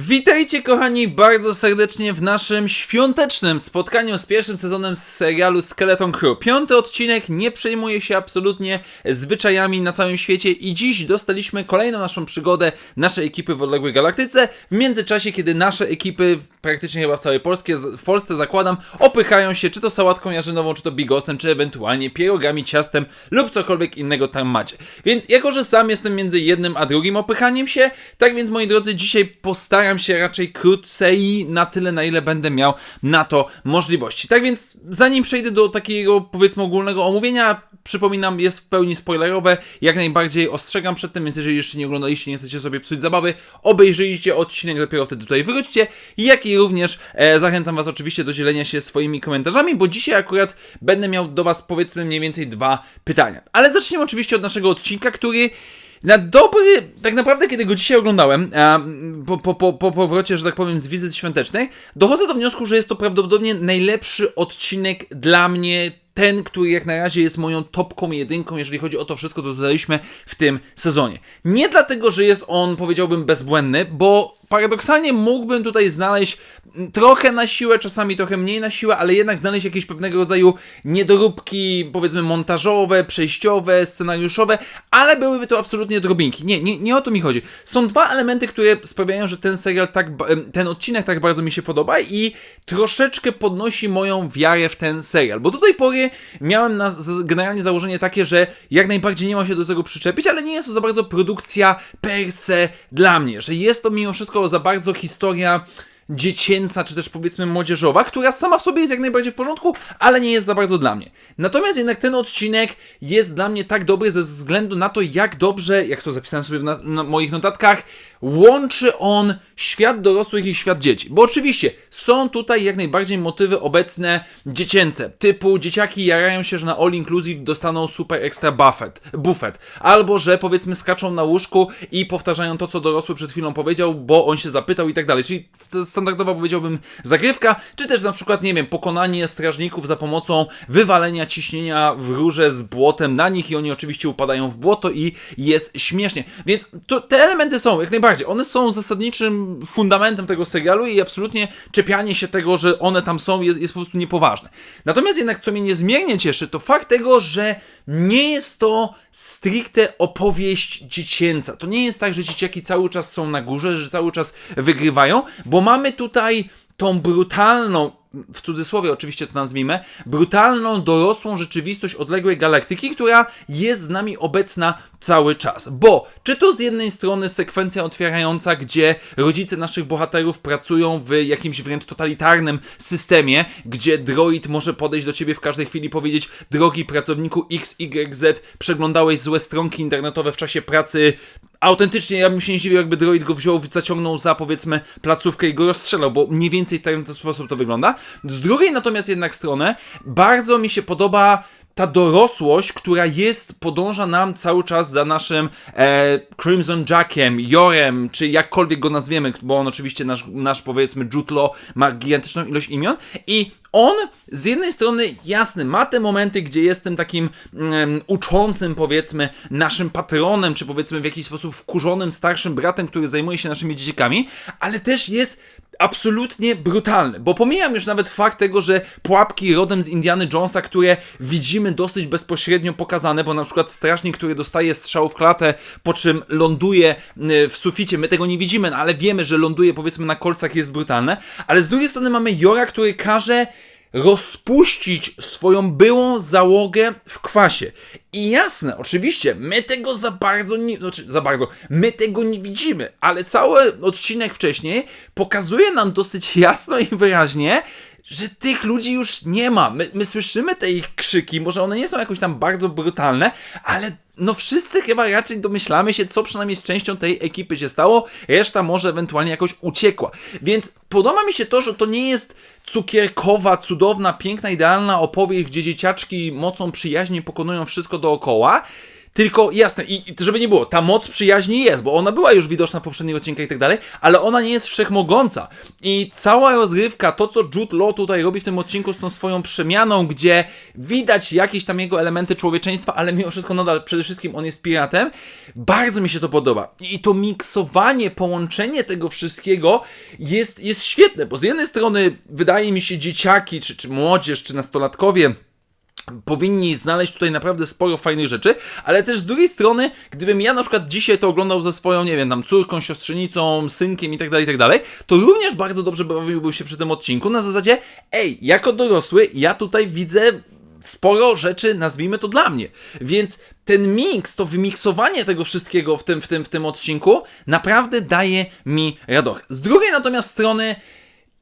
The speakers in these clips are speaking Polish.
Witajcie kochani bardzo serdecznie w naszym świątecznym spotkaniu z pierwszym sezonem z serialu Skeleton Crew. Piąty odcinek nie przejmuje się absolutnie zwyczajami na całym świecie i dziś dostaliśmy kolejną naszą przygodę naszej ekipy w odległej galaktyce. W międzyczasie, kiedy nasze ekipy, praktycznie chyba w całej Polskie, w Polsce zakładam, opychają się czy to sałatką jarzynową, czy to bigosem, czy ewentualnie pierogami, ciastem lub cokolwiek innego tam macie. Więc jako, że sam jestem między jednym a drugim opychaniem się, tak więc moi drodzy, dzisiaj postaram się raczej krócej na tyle, na ile będę miał na to możliwości. Tak więc zanim przejdę do takiego powiedzmy ogólnego omówienia, przypominam, jest w pełni spoilerowe, jak najbardziej ostrzegam przed tym, więc jeżeli jeszcze nie oglądaliście, nie chcecie sobie psuć zabawy, obejrzyjcie odcinek, dopiero wtedy tutaj wróćcie, jak i również e, zachęcam Was oczywiście do dzielenia się swoimi komentarzami, bo dzisiaj akurat będę miał do Was powiedzmy mniej więcej dwa pytania. Ale zaczniemy oczywiście od naszego odcinka, który na dobry, tak naprawdę kiedy go dzisiaj oglądałem, po, po, po, po powrocie, że tak powiem, z wizyt świątecznej, dochodzę do wniosku, że jest to prawdopodobnie najlepszy odcinek dla mnie, ten, który jak na razie jest moją topką jedynką, jeżeli chodzi o to wszystko, co dodaliśmy w tym sezonie. Nie dlatego, że jest on, powiedziałbym, bezbłędny, bo paradoksalnie mógłbym tutaj znaleźć trochę na siłę, czasami trochę mniej na siłę, ale jednak znaleźć jakieś pewnego rodzaju niedoróbki, powiedzmy montażowe, przejściowe, scenariuszowe, ale byłyby to absolutnie drobinki. Nie, nie, nie o to mi chodzi. Są dwa elementy, które sprawiają, że ten serial tak, ten odcinek tak bardzo mi się podoba i troszeczkę podnosi moją wiarę w ten serial, bo do tej pory miałem na, generalnie założenie takie, że jak najbardziej nie ma się do tego przyczepić, ale nie jest to za bardzo produkcja per se dla mnie, że jest to mimo wszystko za bardzo historia dziecięca, czy też powiedzmy młodzieżowa, która sama w sobie jest jak najbardziej w porządku, ale nie jest za bardzo dla mnie. Natomiast jednak ten odcinek jest dla mnie tak dobry ze względu na to, jak dobrze, jak to zapisałem sobie w na, moich notatkach, łączy on świat dorosłych i świat dzieci. Bo oczywiście są tutaj jak najbardziej motywy obecne dziecięce, typu dzieciaki jarają się, że na all inclusive dostaną super extra buffet, buffet, albo że powiedzmy skaczą na łóżku i powtarzają to, co dorosły przed chwilą powiedział, bo on się zapytał i tak dalej. Czyli st- standardowa powiedziałbym zagrywka, czy też na przykład, nie wiem, pokonanie strażników za pomocą wywalenia ciśnienia w rurze z błotem na nich i oni oczywiście upadają w błoto i jest śmiesznie. Więc to, te elementy są jak najbardziej. One są zasadniczym fundamentem tego serialu i absolutnie czepianie się tego, że one tam są jest, jest po prostu niepoważne. Natomiast jednak co mnie niezmiernie cieszy, to fakt tego, że nie jest to stricte opowieść dziecięca. To nie jest tak, że dzieciaki cały czas są na górze, że cały czas wygrywają, bo mamy tutaj tą brutalną, w cudzysłowie oczywiście to nazwijmy, brutalną, dorosłą rzeczywistość odległej galaktyki, która jest z nami obecna cały czas. Bo czy to z jednej strony sekwencja otwierająca, gdzie rodzice naszych bohaterów pracują w jakimś wręcz totalitarnym systemie, gdzie droid może podejść do ciebie w każdej chwili i powiedzieć: Drogi pracowniku XYZ, przeglądałeś złe stronki internetowe w czasie pracy. Autentycznie ja bym się nie zdziwił, jakby droid go wziął, zaciągnął za powiedzmy placówkę i go rozstrzelał, bo mniej więcej w ten sposób to wygląda. Z drugiej natomiast jednak strony bardzo mi się podoba ta dorosłość, która jest, podąża nam cały czas za naszym e, Crimson Jackiem, Jorem, czy jakkolwiek go nazwiemy, bo on oczywiście nasz, nasz powiedzmy Jutlo ma gigantyczną ilość imion. I on z jednej strony jasny, ma te momenty, gdzie jestem takim mm, uczącym powiedzmy naszym patronem, czy powiedzmy w jakiś sposób wkurzonym starszym bratem, który zajmuje się naszymi dzieciakami, ale też jest absolutnie brutalny, bo pomijam już nawet fakt tego, że pułapki rodem z Indiany Jonesa, które widzimy dosyć bezpośrednio pokazane, bo na przykład strażnik, który dostaje strzał w klatę, po czym ląduje y, w suficie, my tego nie widzimy, no ale wiemy, że ląduje powiedzmy na kolcach, jest brutalne, ale z drugiej strony mamy Jora, który każe rozpuścić swoją byłą załogę w kwasie. I jasne, oczywiście, my tego za bardzo nie, znaczy za bardzo, my tego nie widzimy, ale cały odcinek wcześniej pokazuje nam dosyć jasno i wyraźnie, że tych ludzi już nie ma. My, my słyszymy te ich krzyki, może one nie są jakoś tam bardzo brutalne, ale no wszyscy chyba raczej domyślamy się, co przynajmniej z częścią tej ekipy się stało, reszta może ewentualnie jakoś uciekła. Więc podoba mi się to, że to nie jest cukierkowa, cudowna, piękna, idealna opowieść, gdzie dzieciaczki mocą przyjaźni pokonują wszystko dookoła, Tylko jasne, i żeby nie było, ta moc przyjaźni jest, bo ona była już widoczna w poprzednich odcinkach i tak dalej, ale ona nie jest wszechmogąca. I cała rozgrywka, to co Jude Law tutaj robi w tym odcinku z tą swoją przemianą, gdzie widać jakieś tam jego elementy człowieczeństwa, ale mimo wszystko nadal przede wszystkim on jest piratem, bardzo mi się to podoba. I to miksowanie, połączenie tego wszystkiego jest, jest świetne, bo z jednej strony wydaje mi się dzieciaki, czy, czy młodzież, czy nastolatkowie, powinni znaleźć tutaj naprawdę sporo fajnych rzeczy, ale też z drugiej strony, gdybym ja na przykład dzisiaj to oglądał ze swoją, nie wiem, tam córką, siostrzenicą, synkiem i tak dalej, i tak dalej, to również bardzo dobrze bawiłbym się przy tym odcinku na zasadzie, ej, jako dorosły, ja tutaj widzę sporo rzeczy, nazwijmy to dla mnie. Więc ten miks, to wymiksowanie tego wszystkiego w tym, w tym, w tym odcinku naprawdę daje mi radość. Z drugiej natomiast strony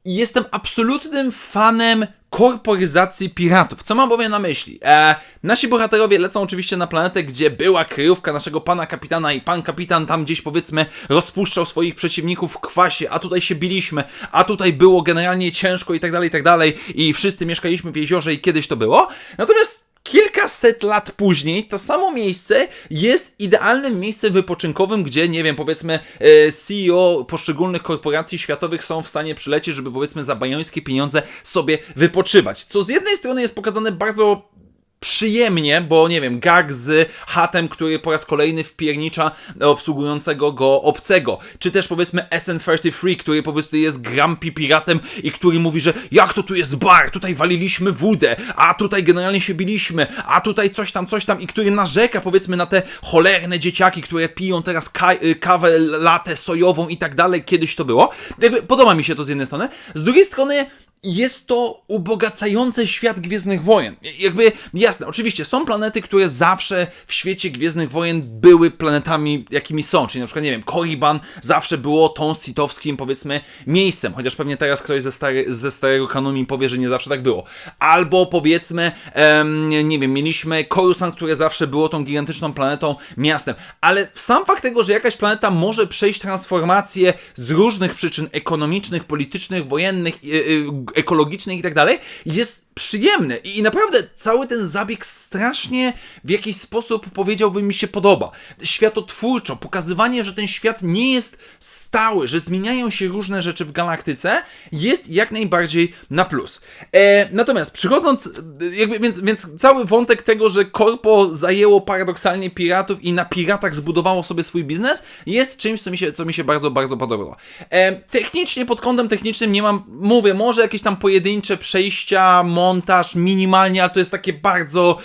jestem absolutnym fanem korporyzacji piratów. Co mam bowiem na myśli? E, nasi bohaterowie lecą oczywiście na planetę, gdzie była kryjówka naszego pana kapitana i pan kapitan tam gdzieś powiedzmy rozpuszczał swoich przeciwników w kwasie, a tutaj się biliśmy, a tutaj było generalnie ciężko i tak dalej, i tak dalej i wszyscy mieszkaliśmy w jeziorze i kiedyś to było. Natomiast kilkaset lat później to samo miejsce jest idealnym miejscem wypoczynkowym, gdzie, nie wiem, powiedzmy e, CEO poszczególnych korporacji światowych są w stanie przylecieć, żeby powiedzmy za bajońskie pieniądze sobie wypoczywać. Co z jednej strony jest pokazane bardzo przyjemnie, bo nie wiem, gag z hatem, który po raz kolejny wpiernicza obsługującego go obcego, czy też powiedzmy SN33, który po prostu jest grumpy piratem i który mówi, że jak to tu jest bar, tutaj waliliśmy wódę, a tutaj generalnie się biliśmy, a tutaj coś tam, coś tam i który narzeka powiedzmy na te cholerne dzieciaki, które piją teraz y, kawę latę sojową i tak dalej, kiedyś to było. Jakby podoba mi się to z jednej strony, z drugiej strony jest to ubogacający świat Gwiezdnych Wojen. Jakby, jasne, oczywiście są planety, które zawsze w świecie Gwiezdnych Wojen były planetami, jakimi są. Czyli na przykład, nie wiem, Korriban zawsze było tą sitowskim, powiedzmy, miejscem. Chociaż pewnie teraz ktoś ze, stary, ze starego kanonu mi powie, że nie zawsze tak było. Albo powiedzmy, em, nie wiem, mieliśmy Coruscant, które zawsze było tą gigantyczną planetą, miastem. Ale sam fakt tego, że jakaś planeta może przejść transformację z różnych przyczyn ekonomicznych, politycznych, wojennych, y, y, ekologicznych i tak dalej, jest przyjemny i naprawdę cały ten zabieg strasznie w jakiś sposób powiedziałbym mi się podoba. Światotwórczo, pokazywanie, że ten świat nie jest stały, że zmieniają się różne rzeczy w galaktyce, jest jak najbardziej na plus. E, natomiast przychodząc, jakby, więc, więc cały wątek tego, że korpo zajęło paradoksalnie piratów i na piratach zbudowało sobie swój biznes, jest czymś, co mi się, co mi się bardzo, bardzo podobało. E, technicznie, pod kątem technicznym nie mam, mówię, może jakieś tam pojedyncze przejścia, montaż minimalnie, ale to jest takie bardzo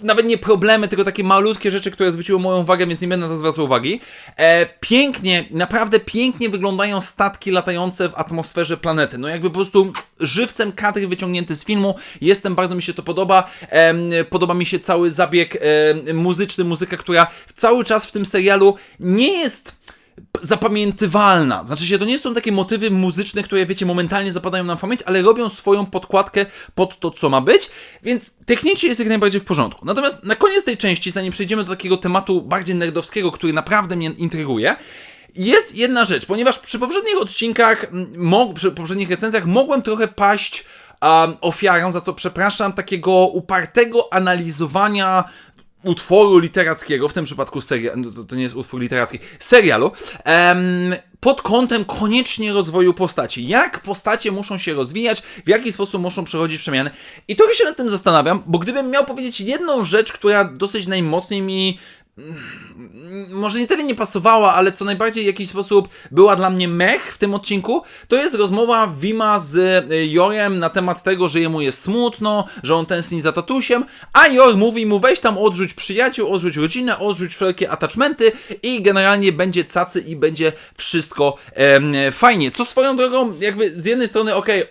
nawet nie problemy, tylko takie malutkie rzeczy, które zwróciły moją uwagę, więc nie będę na to zwracał uwagi. E, pięknie, naprawdę pięknie wyglądają statki latające w atmosferze planety. No jakby po prostu żywcem kadry wyciągnięty z filmu. Jestem, bardzo mi się to podoba. E, podoba mi się cały zabieg e, muzyczny, muzyka, która cały czas w tym serialu nie jest zapamiętywalna. Znaczy się, to nie są takie motywy muzyczne, które, wiecie, momentalnie zapadają nam w pamięć, ale robią swoją podkładkę pod to, co ma być, więc technicznie jest jak najbardziej w porządku. Natomiast na koniec tej części, zanim przejdziemy do takiego tematu bardziej nerdowskiego, który naprawdę mnie intryguje, jest jedna rzecz, ponieważ przy poprzednich odcinkach, przy poprzednich recenzjach mogłem trochę paść ofiarą, za co przepraszam, takiego upartego analizowania utworu literackiego, w tym przypadku serialu, no to, to nie jest utwór literacki, serialu, em, pod kątem koniecznie rozwoju postaci. Jak postacie muszą się rozwijać, w jaki sposób muszą przechodzić przemiany. I trochę się nad tym zastanawiam, bo gdybym miał powiedzieć jedną rzecz, która dosyć najmocniej mi może nie tyle nie pasowała, ale co najbardziej w jakiś sposób była dla mnie mech w tym odcinku, to jest rozmowa Wima z y, Jorem na temat tego, że jemu jest smutno, że on tęskni za tatusiem, a Jor mówi mu weź tam odrzuć przyjaciół, odrzuć rodzinę, odrzuć wszelkie attachmenty i generalnie będzie cacy i będzie wszystko em, fajnie. Co swoją drogą, jakby z jednej strony, okej,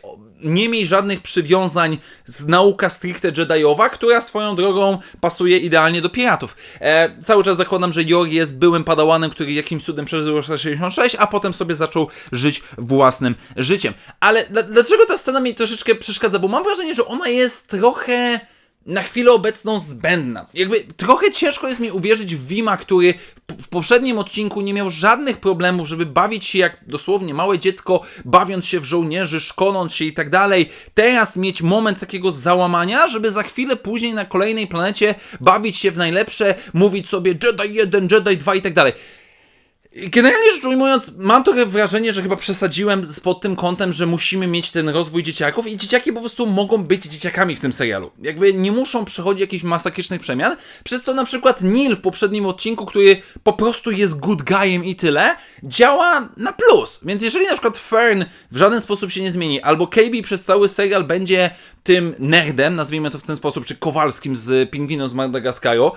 nie miej żadnych przywiązań z nauka stricte Jediowa, która swoją drogą pasuje idealnie do piratów. E, cały czas zakładam, że Yor jest byłym padałanem, który jakimś cudem przeżył 66, a potem sobie zaczął żyć własnym życiem. Ale dlaczego ta scena mi troszeczkę przeszkadza? Bo mam wrażenie, że ona jest trochę na chwilę obecną zbędna. Jakby trochę ciężko jest mi uwierzyć w Wima, który w poprzednim odcinku nie miał żadnych problemów, żeby bawić się jak dosłownie małe dziecko, bawiąc się w żołnierzy, szkoląc się i tak dalej. Teraz mieć moment takiego załamania, żeby za chwilę później na kolejnej planecie bawić się w najlepsze, mówić sobie Jedi 1, Jedi 2 i tak dalej. Generalnie rzecz ujmując, mam trochę wrażenie, że chyba przesadziłem z- pod tym kątem, że musimy mieć ten rozwój dzieciaków i dzieciaki po prostu mogą być dzieciakami w tym serialu. Jakby nie muszą przechodzić jakichś masakrycznych przemian, przez co na przykład Neil w poprzednim odcinku, który po prostu jest good guyem i tyle, działa na plus. Więc jeżeli na przykład Fern w żaden sposób się nie zmieni, albo KB przez cały serial będzie tym nerdem, nazwijmy to w ten sposób, czy Kowalskim z Pingwinu z Madagaskaru,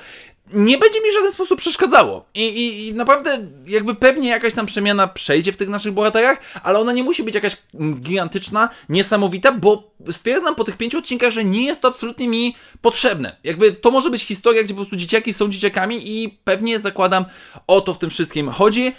nie będzie mi w żaden sposób przeszkadzało. I, i, I naprawdę, jakby pewnie jakaś tam przemiana przejdzie w tych naszych bohaterach, ale ona nie musi być jakaś gigantyczna, niesamowita, bo stwierdzam po tych pięciu odcinkach, że nie jest to absolutnie mi potrzebne. Jakby to może być historia, gdzie po prostu dzieciaki są dzieciakami i pewnie zakładam o to w tym wszystkim chodzi.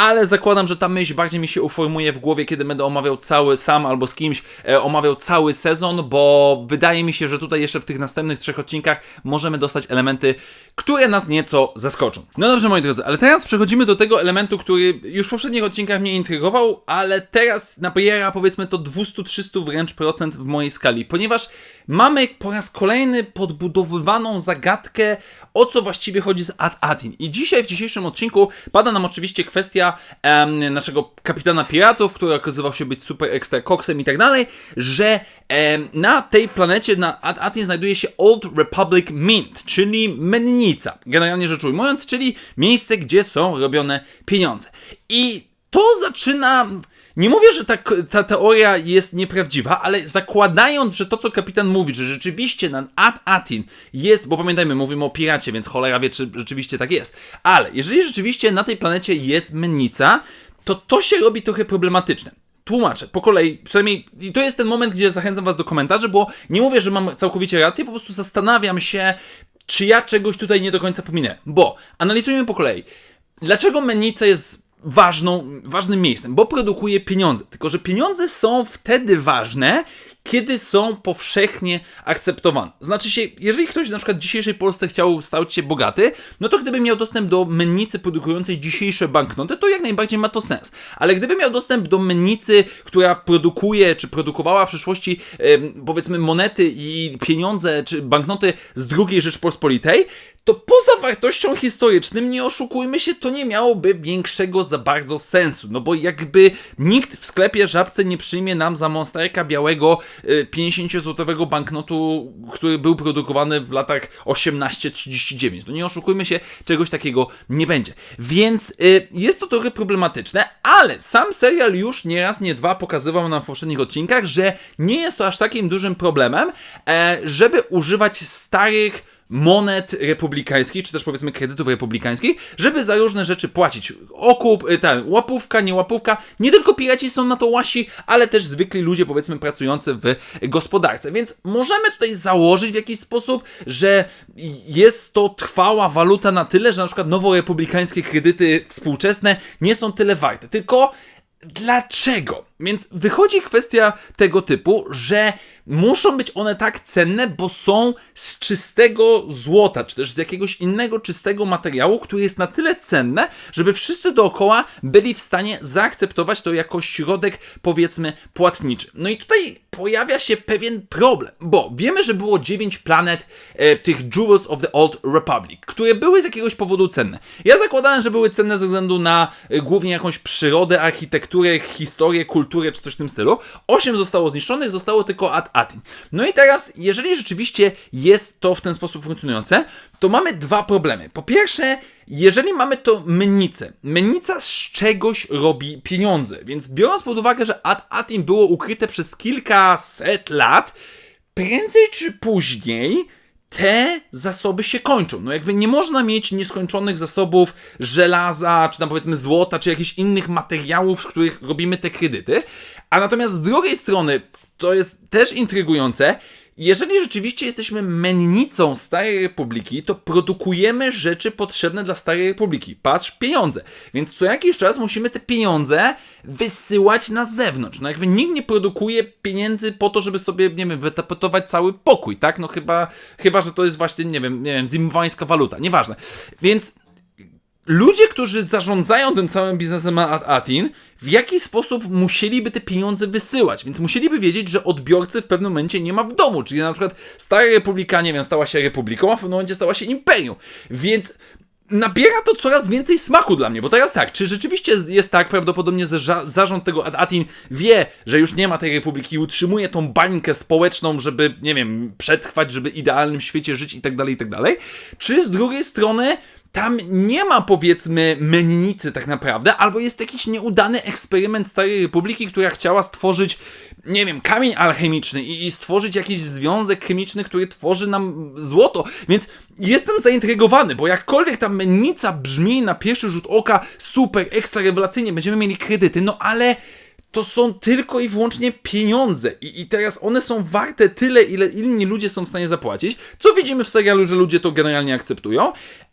Ale zakładam, że ta myśl bardziej mi się uformuje w głowie, kiedy będę omawiał cały sam albo z kimś e, omawiał cały sezon, bo wydaje mi się, że tutaj jeszcze w tych następnych trzech odcinkach możemy dostać elementy, które nas nieco zaskoczą. No dobrze, moi drodzy, ale teraz przechodzimy do tego elementu, który już w poprzednich odcinkach mnie intrygował, ale teraz nabiera powiedzmy to 200-300 wręcz procent w mojej skali, ponieważ mamy po raz kolejny podbudowywaną zagadkę, o co właściwie chodzi z Ad Atin. I dzisiaj w dzisiejszym odcinku pada nam oczywiście kwestia em, naszego kapitana piratów, który okazywał się być super ekstra koksem i tak dalej, że em, na tej planecie, na Ad Atin znajduje się Old Republic Mint, czyli mennica, generalnie rzecz ujmując, czyli miejsce, gdzie są robione pieniądze. I to zaczyna... Nie mówię, że ta, ta teoria jest nieprawdziwa, ale zakładając, że to, co kapitan mówi, że rzeczywiście na Ad Atin jest, bo pamiętajmy, mówimy o piracie, więc cholera wie, czy rzeczywiście tak jest, ale jeżeli rzeczywiście na tej planecie jest mennica, to to się robi trochę problematyczne. Tłumaczę po kolei, przynajmniej i to jest ten moment, gdzie zachęcam Was do komentarzy, bo nie mówię, że mam całkowicie rację, po prostu zastanawiam się, czy ja czegoś tutaj nie do końca pominę. Bo analizujemy po kolei. Dlaczego mennica jest ważną, ważnym miejscem? Bo produkuje pieniądze. Tylko, że pieniądze są wtedy ważne, kiedy są powszechnie akceptowane. Znaczy się, jeżeli ktoś na przykład w dzisiejszej Polsce chciał stać się bogaty, no to gdyby miał dostęp do mennicy produkującej dzisiejsze banknoty, to jak najbardziej ma to sens. Ale gdyby miał dostęp do mennicy, która produkuje, czy produkowała w przyszłości, powiedzmy, monety i pieniądze, czy banknoty z II Rzeczpospolitej, to poza wartością historycznym, nie oszukujmy się, to nie miałoby większego za bardzo sensu. No bo jakby nikt w sklepie żabce nie przyjmie nam za monsterka białego 50-złotowego banknotu, który był produkowany w latach 1839. No nie oszukujmy się, czegoś takiego nie będzie. Więc y, jest to trochę problematyczne, ale sam serial już nie raz, nie dwa pokazywał nam w poprzednich odcinkach, że nie jest to aż takim dużym problemem, e, żeby używać starych monet republikańskich, czy też powiedzmy kredytów republikańskich, żeby za różne rzeczy płacić. Okup, y, ten, łapówka, nie łapówka. Nie tylko piraci są na to łasi, ale też zwykli ludzie, powiedzmy, pracujący w gospodarce. Więc możemy tutaj założyć w jakiś sposób, że jest to trwała waluta na tyle, że na przykład noworepublikańskie kredyty współczesne nie są tyle warte. Tylko Dlaczego? Więc wychodzi kwestia tego typu, że muszą być one tak cenne, bo są z czystego złota, czy też z jakiegoś innego czystego materiału, który jest na tyle cenne, żeby wszyscy dookoła byli w stanie zaakceptować to jako środek, powiedzmy, płatniczy. No i tutaj pojawia się pewien problem, bo wiemy, że było 9 planet e, tych Jewels of the Old Republic, które były z jakiegoś powodu cenne. Ja zakładałem, że były cenne ze względu na e, głównie jakąś przyrodę, architekturę, historię, kulturę czy coś w tym stylu. 8 zostało zniszczonych, zostało tylko Ad No i teraz, jeżeli rzeczywiście jest to w ten sposób funkcjonujące, to mamy dwa problemy. Po pierwsze, jeżeli mamy to mennicę, mennica z czegoś robi pieniądze, więc biorąc pod uwagę, że Ad Atin było ukryte przez kilkaset lat, prędzej czy później te zasoby się kończą. No jakby nie można mieć nieskończonych zasobów żelaza, czy tam powiedzmy złota, czy jakichś innych materiałów, z których robimy te kredyty. A natomiast z drugiej strony, to jest też intrygujące, jeżeli rzeczywiście jesteśmy mennicą Starej Republiki, to produkujemy rzeczy potrzebne dla Starej Republiki. Patrz, pieniądze. Więc co jakiś czas musimy te pieniądze wysyłać na zewnątrz. No jakby nikt nie produkuje pieniędzy po to, żeby sobie, nie wiem, wytapetować cały pokój, tak? No chyba, chyba że to jest właśnie, nie wiem, nie wiem, zimwańska waluta, nieważne. Więc ludzie, którzy zarządzają tym całym biznesem At Atin, w jaki sposób musieliby te pieniądze wysyłać, więc musieliby wiedzieć, że odbiorcy w pewnym momencie nie ma w domu, czyli na przykład Stara Republika, nie wiem, stała się republiką, a w pewnym momencie stała się imperium, więc nabiera to coraz więcej smaku dla mnie, bo teraz tak, czy rzeczywiście jest tak, prawdopodobnie zarząd tego Ad Atin wie, że już nie ma tej republiki i utrzymuje tą bańkę społeczną, żeby, nie wiem, przetrwać, żeby w idealnym świecie żyć i tak dalej, i tak dalej, czy z drugiej strony tam nie ma powiedzmy mennicy tak naprawdę, albo jest jakiś nieudany eksperyment Starej Republiki, która chciała stworzyć, nie wiem, kamień alchemiczny i, i stworzyć jakiś związek chemiczny, który tworzy nam złoto. Więc jestem zaintrygowany, bo jakkolwiek ta mennica brzmi na pierwszy rzut oka super, ekstra rewelacyjnie, będziemy mieli kredyty, no ale to są tylko i wyłącznie pieniądze. I, I teraz one są warte tyle, ile inni ludzie są w stanie zapłacić. Co widzimy w serialu, że ludzie to generalnie akceptują.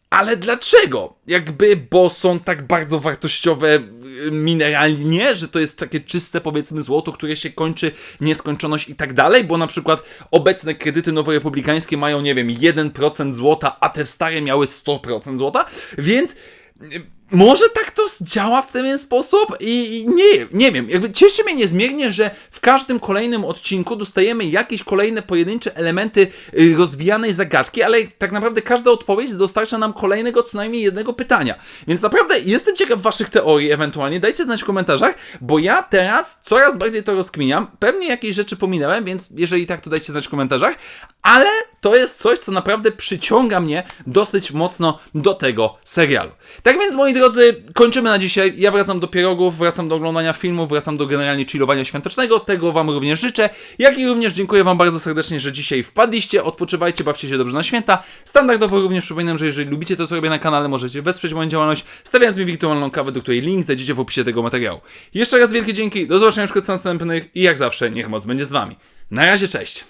Ale dlaczego? Jakby, bo są tak bardzo wartościowe y, mineralnie, że to jest takie czyste, powiedzmy, złoto, które się kończy nieskończoność i tak dalej, bo na przykład obecne kredyty noworepublikańskie mają, nie wiem, 1% złota, a te stare miały 100% złota, więc y, może tak to działa w ten sposób i nie, nie wiem, jakby cieszy mnie niezmiernie, że w każdym kolejnym odcinku dostajemy jakieś kolejne pojedyncze elementy y, rozwijanej zagadki, ale tak naprawdę każda odpowiedź dostarcza nam kolejnego co najmniej jednego pytania. Więc naprawdę jestem ciekaw waszych teorii ewentualnie, dajcie znać w komentarzach, bo ja teraz coraz bardziej to rozkminiam. Pewnie jakieś rzeczy pominąłem, więc jeżeli tak, to dajcie znać w komentarzach, ale to jest coś, co naprawdę przyciąga mnie dosyć mocno do tego serialu. Tak więc, moi drodzy, kończymy na dzisiaj. Ja wracam do pierogów, wracam do oglądania filmów, wracam do generalnie chillowania świątecznego. Tego Wam również życzę. Jak i również dziękuję Wam bardzo serdecznie, że dzisiaj wpadliście. Odpoczywajcie, bawcie się dobrze na święta. Standardowo również przypominam, że jeżeli lubicie to, co robię na kanale, możecie wesprzeć moją działalność, stawiając mi wirtualną kawę, do której link znajdziecie w opisie tego materiału. Jeszcze raz wielkie dzięki, do zobaczenia już w następnych i jak zawsze, niech moc będzie z Wami. Na razie, cześć!